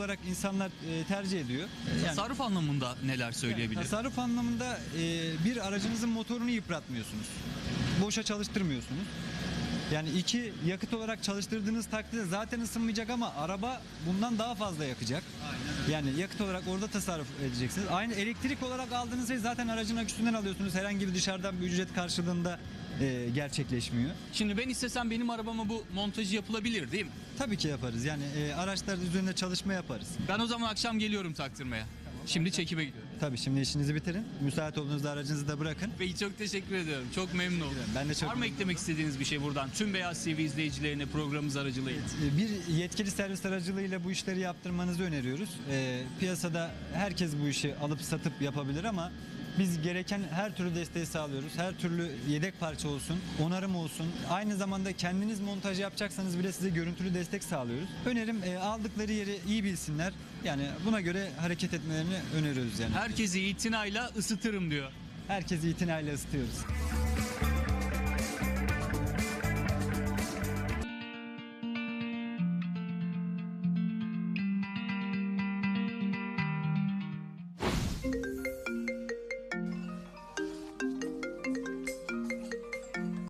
olarak insanlar e, tercih ediyor. Yani- Tasarruf anlamında neler söyleyebilir? Tasarruf anlamında e, bir aracınızın motorunu yıpratmıyorsunuz. Boşa çalıştırmıyorsunuz. Yani iki yakıt olarak çalıştırdığınız takdirde zaten ısınmayacak ama araba bundan daha fazla yakacak. Yani yakıt olarak orada tasarruf edeceksiniz. Aynı elektrik olarak aldığınız şey zaten aracın aküsünden alıyorsunuz. Herhangi bir dışarıdan bir ücret karşılığında e, gerçekleşmiyor. Şimdi ben istesem benim arabama bu montajı yapılabilir değil mi? Tabii ki yaparız. Yani e, araçlar üzerinde çalışma yaparız. Ben o zaman akşam geliyorum taktırmaya. Şimdi çekime gidiyorum. Tabii şimdi işinizi bitirin. Müsait olduğunuzda aracınızı da bırakın. Peki çok teşekkür ediyorum. Çok memnun oldum. Ben de çok Var mı memnun eklemek istediğiniz bir şey buradan? Tüm Beyaz TV izleyicilerine programımız aracılığıyla. E, Bir yetkili servis aracılığıyla bu işleri yaptırmanızı öneriyoruz. E, piyasada herkes bu işi alıp satıp yapabilir ama biz gereken her türlü desteği sağlıyoruz. Her türlü yedek parça olsun, onarım olsun. Aynı zamanda kendiniz montaj yapacaksanız bile size görüntülü destek sağlıyoruz. Önerim e, aldıkları yeri iyi bilsinler. Yani buna göre hareket etmelerini öneriyoruz yani. Herkesi itinayla ısıtırım diyor. Herkesi itinayla ısıtıyoruz.